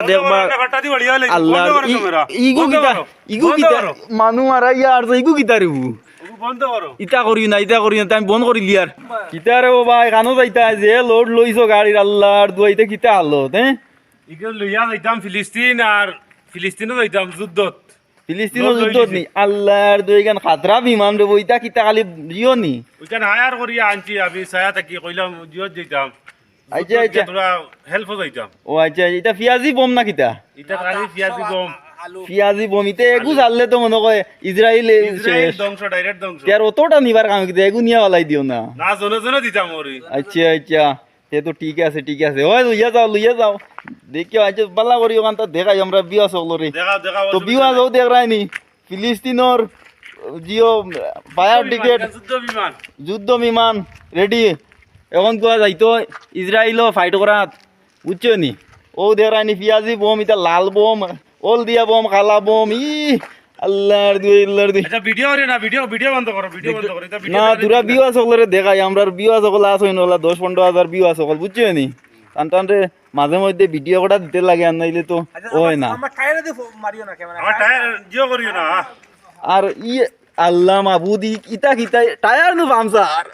দেখবা আল্লাহ ইগু কিতা ইগু কিতা মানু মারা ইয়ার তো ইগু কিতা রে বু ওগু বন্ধ করো ইটা করি না ইটা করি না তাই বন্ধ করি লিয়ার কিতা রে ভাই কানো যাইতা যে লোড লইছো গাড়ির আল্লাহর কিতা লইয়া যাইতাম ফিলিস্তিন আর ফিলিস্তিনও যাইতাম যুদ্ধত ফিলিস্তিনের লোড লই যুদ্ধ নি আল্লাহর দুইখান খাতরা বিমান রে বইতা কিতা খালি জিও নি ওইখানে হায়ার করিয়া আনছি আমি ছায়া থাকি কইলাম জিয়ত যাইতাম আচ্ছা, আচ্ছা। তোরা হেল্প যাইতাম। ও আচ্ছা এটা পিয়াজি বম না কিতা এটা খালি পিয়াজি গম পিয়াজি বম ইতে এগু চাললে তো মনে কয় ইসরায়েল ইসরায়েল ধ্বংস ডাইরেক্ট ধ্বংস। তার অতটা নিবার কাম কিতা এগু নিয়া ওলাই দিও না। না জনে জনে দিতাম ওরি। আচ্ছা আচ্ছা সে তো ঠিক আছে ঠিক আছে। ওই লইয়া যাও লইয়া যাও। দেখিও আচ্ছা পাল্লা করি ওখান তো দেখাই আমরা বিয়া তো বিয়া যাও দেখ রাইনি ফিলিস্তিনর জিও ফায়ার টিকেট যুদ্ধ বিমান। যুদ্ধ বিমান রেডি এখন কোয়া যাইতো ইসরায়েলও ফাইট করাত বুঝছ নি? ও দেখ পিয়াজি বোম এটা লাল বোম ওল দিয়া বোম কালা বোম ই আল্লাহর দুই আল্লাহর দুই আচ্ছা ভিডিও রে না ভিডিও ভিডিও বন্ধ করো ভিডিও বন্ধ করো এটা না তোরা বিয়া সকলের দেখাই আমরা বিয়া সকল আস হইন ওলা দশ পনেরো হাজার বিয়া সকল বুঝছ নি? টান টান রে মাঝে মধ্যে ভিডিও কটা দিতে লাগে আর নাইলে তো হয় না। আমার টায়ারে দিয়ে মারিও না ক্যামেরা আমার টায়ার জিও করিও না। হ্যাঁ। আর ই আল্লাহ মাহবুদি ইতা কিতা টায়ার নু পামসার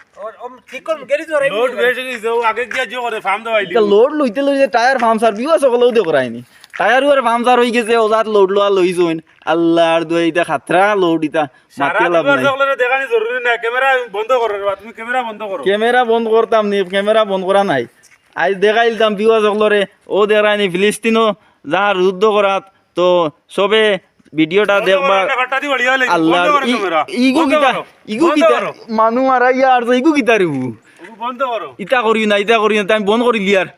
লোড বেশি গেছে ও আগে গিয়া জিও করে ফার্ম দেওয়াইলি এটা লোড লইতে লইতে টায়ার পামসার বিয়া সকলেও দে করাইনি টায়ার উয়ার পামসার হয়ে গেছে ওজাত লোড লোয়া লই জইন। আল্লাহর দুই ইতা খাতরা লোড ইতা সারা লাভ নাই। দেখানি জরুরি না ক্যামেরা বন্ধ করো তুমি ক্যামেরা বন্ধ করো ক্যামেরা বন্ধ করতাম নি ক্যামেরা বন্ধ করা নাই। আজ দেখাইলতাম বিয়া সকলরে ও দেখায়নি ফিলিস্তিনও যার যুদ্ধ করাত তো সবে ভিডিওটা দেখবা আল্লাহ ইগু কিতা। ইগু কিতা মানু মারা ইয়ার তো ইগু কিতা রিবু বু বন্ধ করো ইটা করি না ইতা করি না আমি বন্ধ করি লিয়ার